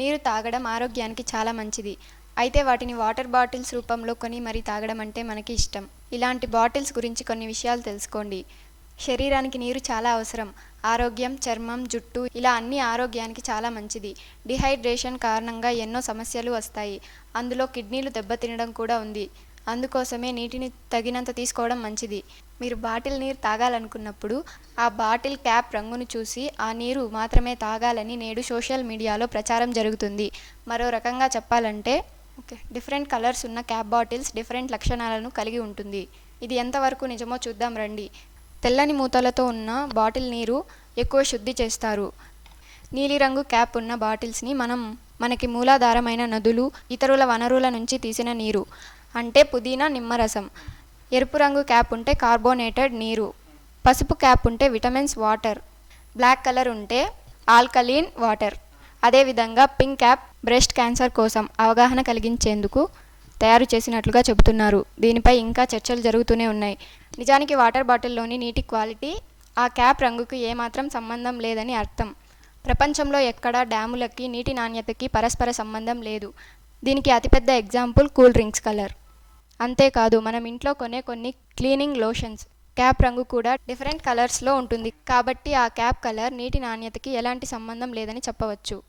నీరు తాగడం ఆరోగ్యానికి చాలా మంచిది. అయితే వాటిని వాటర్ బాటిల్స్ రూపంలో కొని మరీ తాగడం అంటే మనకి ఇష్టం. ఇలాంటి బాటిల్స్ గురించి కొన్ని విషయాలు తెలుసుకోండి. శరీరానికి నీరు చాలా అవసరం. ఆరోగ్యం చర్మం జుట్టు ఇలా అన్ని ఆరోగ్యానికి చాలా మంచిది. డిహైడ్రేషన్ కారణంగా ఎన్నో సమస్యలు వస్తాయి. అందులో కిడ్నీలు దెబ్బతినడం కూడా ఉంది. అందుకోసమే నీటిని తగినంత తీసుకోవడం మంచిది. మీరు బాటిల్ నీరు తాగాలనుకున్నప్పుడు ఆ బాటిల్ క్యాప్ రంగును చూసి ఆ నీరు మాత్రమే తాగాలని నేడు సోషల్ మీడియాలో ప్రచారం జరుగుతుంది. మరో రకంగా చెప్పాలంటే ఓకే డిఫరెంట్ కలర్స్ ఉన్న క్యాప్ బాటిల్స్ డిఫరెంట్ లక్షణాలను కలిగి ఉంటుంది. ఇది ఎంతవరకు నిజమో చూద్దాం రండి. తెల్లని మూతలతో ఉన్న బాటిల్ నీరు ఎక్కువ శుద్ధి చేస్తారు. నీలిరంగు క్యాప్ ఉన్న బాటిల్స్ని మనం మనకి మూలాధారమైన నదులు ఇతరుల వనరుల నుంచి తీసిన నీరు అంటే పుదీనా నిమ్మరసం. ఎరుపు రంగు క్యాప్ ఉంటే కార్బోనేటెడ్ నీరు పసుపు క్యాప్ ఉంటే విటమిన్స్ వాటర్ బ్లాక్ కలర్ ఉంటే ఆల్కలీన్ వాటర్. అదేవిధంగా పింక్ క్యాప్ బ్రెస్ట్ క్యాన్సర్ కోసం అవగాహన కలిగించేందుకు తయారు చేసినట్లుగా చెబుతున్నారు. దీనిపై ఇంకా చర్చలు జరుగుతూనే ఉన్నాయి. నిజానికి వాటర్ బాటిల్లోని నీటి క్వాలిటీ ఆ క్యాప్ రంగుకు ఏమాత్రం సంబంధం లేదని అర్థం. ప్రపంచంలో ఎక్కడా డ్యాములకి నీటి నాణ్యతకి పరస్పర సంబంధం లేదు. దీనికి అతిపెద్ద ఎగ్జాంపుల్ కూల్ డ్రింక్స్ కలర్. అంతేకాదు మనం ఇంట్లో కొనే కొన్ని క్లీనింగ్ లోషన్స్. క్యాప్ రంగు కూడా డిఫరెంట్ కలర్స్లో ఉంటుంది. కాబట్టి ఆ క్యాప్ కలర్ నీటి నాణ్యతకి ఎలాంటి సంబంధం లేదని చెప్పవచ్చు.